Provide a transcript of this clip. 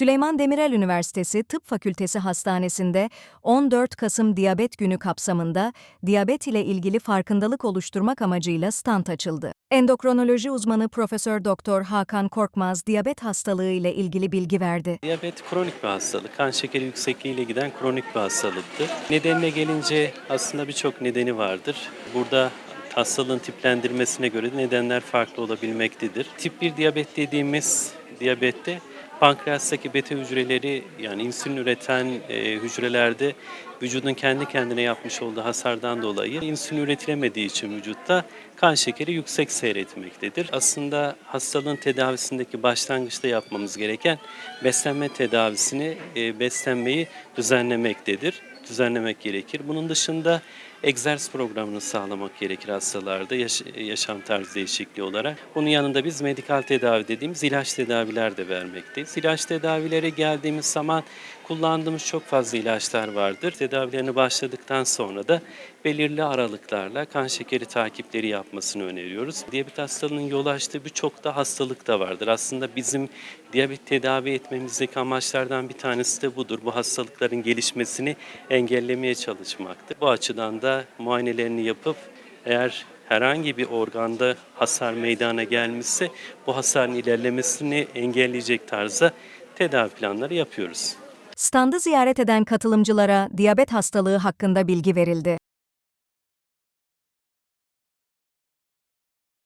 Süleyman Demirel Üniversitesi Tıp Fakültesi Hastanesi'nde 14 Kasım Diyabet Günü kapsamında diyabet ile ilgili farkındalık oluşturmak amacıyla stand açıldı. Endokrinoloji uzmanı Profesör Doktor Hakan Korkmaz diyabet hastalığı ile ilgili bilgi verdi. Diyabet kronik bir hastalık. Kan şekeri yüksekliğiyle giden kronik bir hastalıktır. Nedenine gelince aslında birçok nedeni vardır. Burada hastalığın tiplendirmesine göre de nedenler farklı olabilmektedir. Tip 1 diyabet dediğimiz diyabette pankreastaki beta hücreleri yani insülin üreten e, hücrelerde vücudun kendi kendine yapmış olduğu hasardan dolayı insülin üretilemediği için vücutta kan şekeri yüksek seyretmektedir. Aslında hastalığın tedavisindeki başlangıçta yapmamız gereken beslenme tedavisini, e, beslenmeyi düzenlemektedir. Düzenlemek gerekir. Bunun dışında egzersiz programını sağlamak gerekir hastalarda yaş- yaşam tarzı değişikliği olarak. Bunun yanında biz medikal tedavi dediğimiz ilaç tedaviler de vermekteyiz. İlaç tedavilere geldiğimiz zaman kullandığımız çok fazla ilaçlar vardır. Tedavilerini başladıktan sonra da belirli aralıklarla kan şekeri takipleri yapmasını öneriyoruz. Diyabet hastalığının yol açtığı birçok da hastalık da vardır. Aslında bizim diyabet tedavi etmemizdeki amaçlardan bir tanesi de budur. Bu hastalıkların gelişmesini engellemeye çalışmaktır. Bu açıdan da muayenelerini yapıp eğer herhangi bir organda hasar meydana gelmişse bu hasarın ilerlemesini engelleyecek tarzda tedavi planları yapıyoruz. Standı ziyaret eden katılımcılara diyabet hastalığı hakkında bilgi verildi.